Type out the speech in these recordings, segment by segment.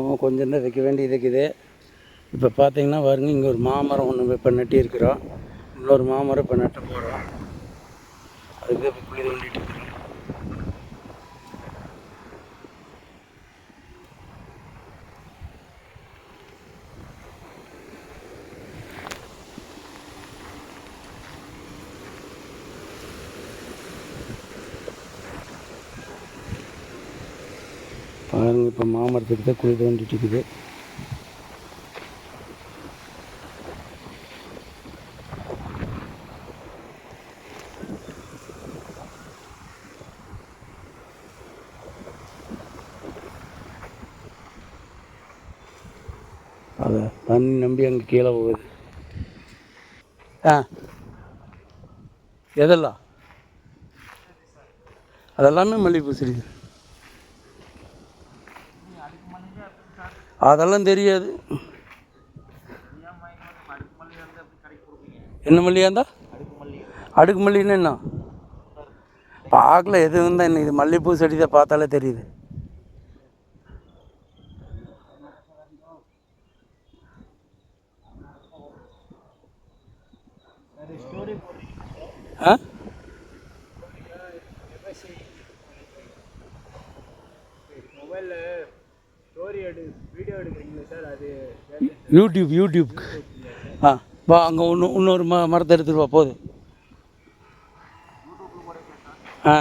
இன்னும் கொஞ்சம் தான் வைக்க வேண்டியது இருக்குது. இப்போ பார்த்தீங்கன்னா பாருங்க இங்கே ஒரு மாமரம் ஒன்று இப்போ நட்டியிருக்கிறோம் இன்னொரு மாமரம் இப்போ நட்ட போகிறோம் அதுக்கு இப்போ குழி தோண்டிட்டு பாருங்க இப்போ மாமரத்துக்கு தான் குழி தோண்டிட்டு இருக்குது அதை தண்ணி நம்பி அங்கே கீழே போகுது. ஆ. எதெல்லாம்? அதெல்லாமே மல்லிகைப்பூ செடி அதெல்லாம் தெரியாது. என்ன மல்லியா இருந்தால் அடுக்கு மல்லின்னு என்ன? பார்க்கல எது இருந்தால் என்ன? இது மல்லிகைப்பூ செடி தான் பார்த்தாலே தெரியுது. ஆ? எடு வீடியோ எடுக்கிறீங்களா சார் அது யூடியூப் யூடியூப் ஆ வா அங்கே ஒன்று இன்னொரு ம மரத்தை எடுத்துட்டு வா போகுது ஆ.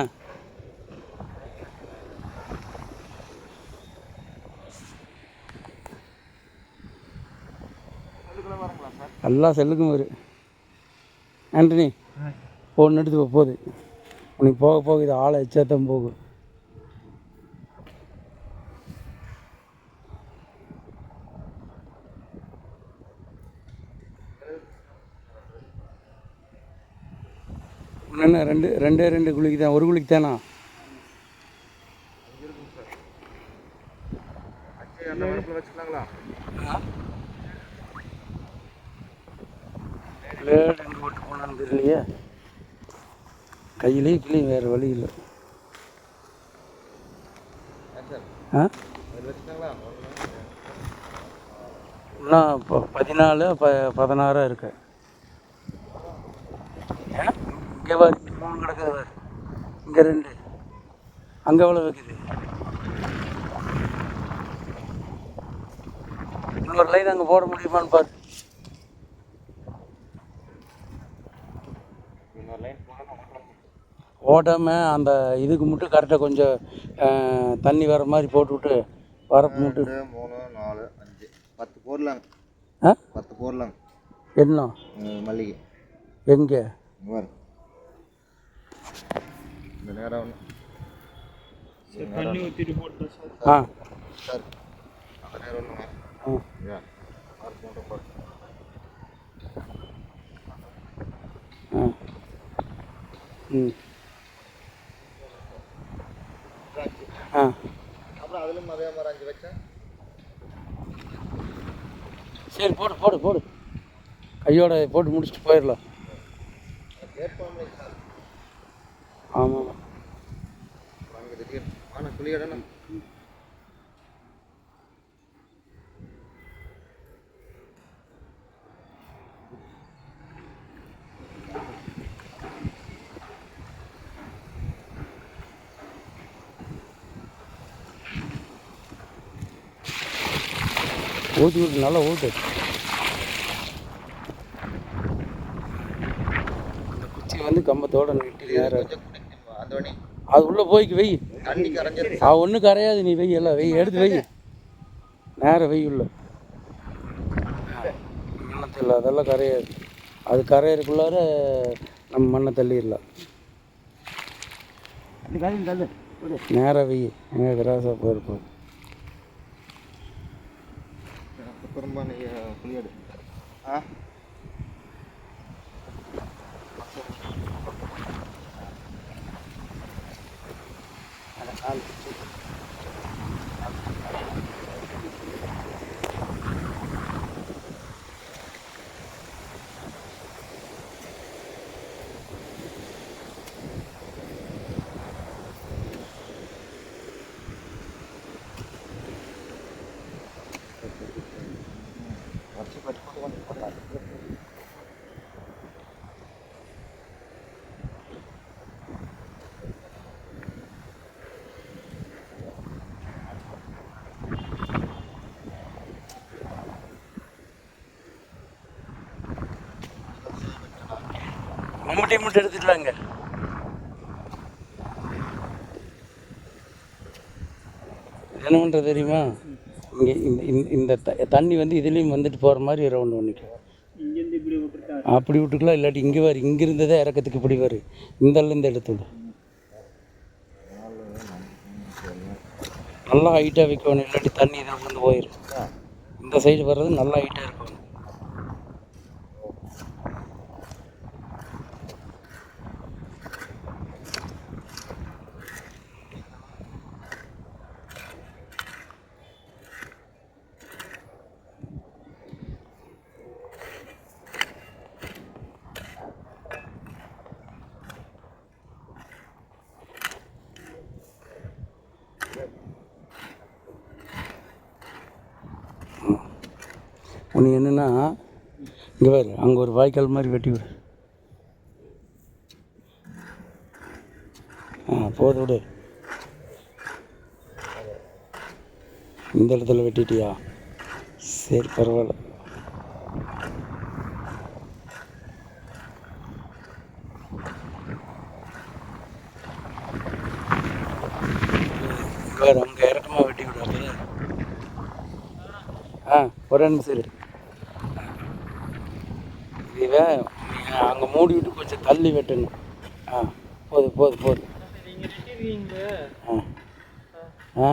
எல்லாம் செல்லுக்கும் வரும் ஆண்டனி ஒன்று எடுத்து போகுது உனக்கு போக போக இது ஆளை எச்சாத்தான் போகும். என்ன ரெண்டு ரெண்டே ரெண்டு குழிக்கு தான் ஒரு குழிக்கு தானா பிளேடு எங்கே போட்டு போனான்னு தெரியலையே. கையிலேயே கிளியும் வேறு வழி இல்லை. சார் ஆ? இன்னும் இப்போ பதினாலு ப பதினாறா இருக்கு ஏன்? இங்கே மூணு கிடக்குது இங்கே ரெண்டு. அங்கே எவ்வளோ வைக்குது இன்னொரு லைன் அங்கே போட முடியுமான்னு பாரு. ஓட்டாமல் அந்த இதுக்கு மட்டும் கரெக்டாக கொஞ்சம் தண்ணி வர மாதிரி போட்டுவிட்டு வரப்பு மட்டும். மூணு நாலு அஞ்சு. பத்து போடலாங்க. ஆ? பத்து போடலாங்க. என்ன? மல்லிகை. எங்கே? இந்த நேரம் தண்ணி ஊற்றிட்டு சார். ஆ. சார் அந்த நேரம் ஒன்றுங்க ஆ. மார்க் மட்டும் போட்டு ஆ. ம். ஆ. அப்புறம் அதுலேயும் அதே மாதிரி அஞ்சு வச்சேன். சரி போடு போடு போடு. கையோட போட்டு முடிச்சுட்டு போயிடலாம். ஆமாம். குளியடணும் ஊற்றி விட்டு நல்லா ஊட்டு இந்த குச்சி வந்து கம்பத்தோட நிட்டு நேரம் அந்த அது உள்ளே போய்க்கு வை தண்ணி கரைஞ்சிருக்கு அது ஒன்றும் கரையாது. நீ வை எல்லாம் வை எடுத்து வை நேரம் வை உள்ள. மண்ணத்தில் அதெல்லாம் கரையாது. அது கரையிறக்குள்ளார நம்ம மண்ணை தள்ளிடலாம். நேராக வை எங்கே கிராஸாக போயிருப்போம் அப்புறமா நீ குளியடு. ஆ? હાલ முட்டை முட்டை எடுத்துட்டு வாங்க? என்ன பண்ணுறது தெரியுமா? இங்கே இந்த இந்த- இந்த த- தண்ணி வந்து இதுலேயும் வந்துட்டு போகிற மாதிரி ரவுண்ட் விட்டுருக்காரு அப்படி விட்டுக்கலாம் இல்லாட்டி இங்கே வரு இங்கே இருந்ததே இறக்கத்துக்கு இப்படி வரு இந்த இந்த எடுத்து விடு. நல்லா ஹைட்டாக வைக்கணும் இல்லாட்டி தண்ணி இதில் வந்து போயிடும் இந்த சைடு வர்றது நல்லா ஹைட்டாக இருக்கணும். ஒன்று என்னென்னா இங்கே பாரு அங்கே ஒரு வாய்க்கால் மாதிரி வெட்டி விடு. ஆ போது விடு. இந்த இடத்துல வெட்டிட்டியா? சரி பரவாயில்ல. அங்கே இறக்கமாக வெட்டி விடு ஆ ஒரு நிமிஷம் இரு அங்கே மூடிவிட்டு கொஞ்சம் தள்ளி வெட்டணும். ஆ போதும் போதும் போதும் ஆ ஆ.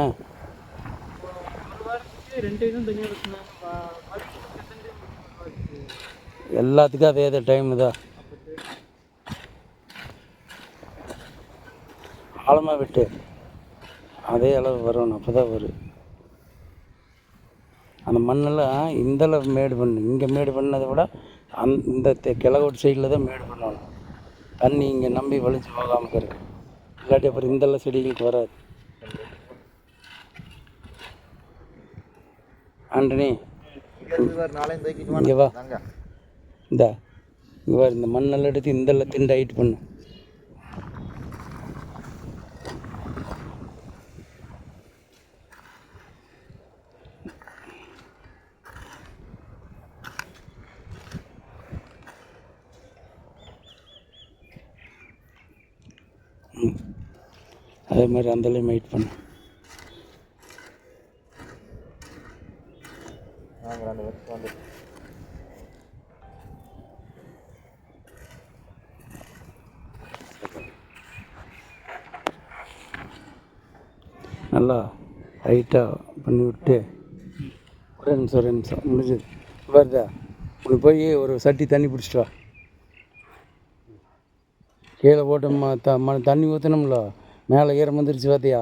எல்லாத்துக்கும் அதே டைம் தான். ஆழமாக விட்டு அதே அளவு வரணும் அப்போ தான் வரும். அந்த மண்ணெல்லாம் இந்தளவு மேடு பண்ணு இங்கே மேடு பண்ணதை விட அந் இந்த தெ- கிழக்கோட்டு சைடில் தான் மேடு பண்ணணும் தண்ணி இங்கே நம்பி வலிச்சு போகாமல் இருக்கு. இல்லாட்டி அப்புறம் இந்தளவு செடிகளுக்கு வராது. ஆண்டனி இங்க வா. இந்த இங்கே இந்த மண்ணெல்லாம் எடுத்து இந்தெல்லாம் திண்டு ஹைட் பண்ணு. அதே மாதிரி அந்தலையும் வெயிட் பண்ணு. நல்லா ஹைட்டாக பண்ணி விட்டு ஒரு நிமிஷம் ஒரு நிமிஷம் முடிஞ்சது. வருதா இப்படி போய் ஒரு சட்டி தண்ணி பிடிச்சிட்டு வா. கீழே போட்டு த ம தண்ணி ஊற்றினோம்ல மேலே ஈரம் வந்துருச்சு பார்த்தியா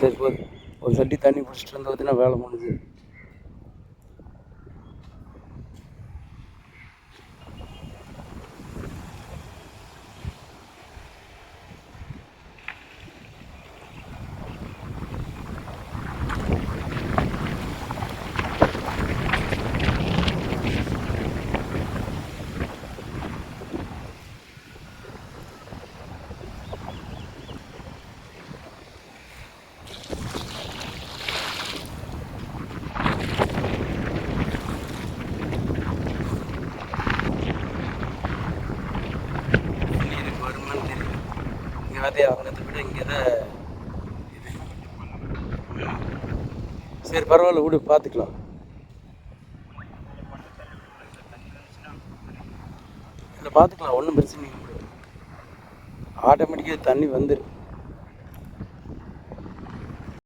சரி போதும் ஒரு சட்டி தண்ணி பிடிச்சிட்டு வந்து ஊற்றினா வேலை முடிஞ்சு இங்கே பார்த்தியா விட இங்கே தான் இது. சரி பரவாயில்ல விடு பார்த்துக்கலாம். இல்லை பார்த்துக்கலாம் ஒன்றும் பிரச்சனை இல்லை. ஆட்டோமேட்டிக்காக தண்ணி வந்துடும்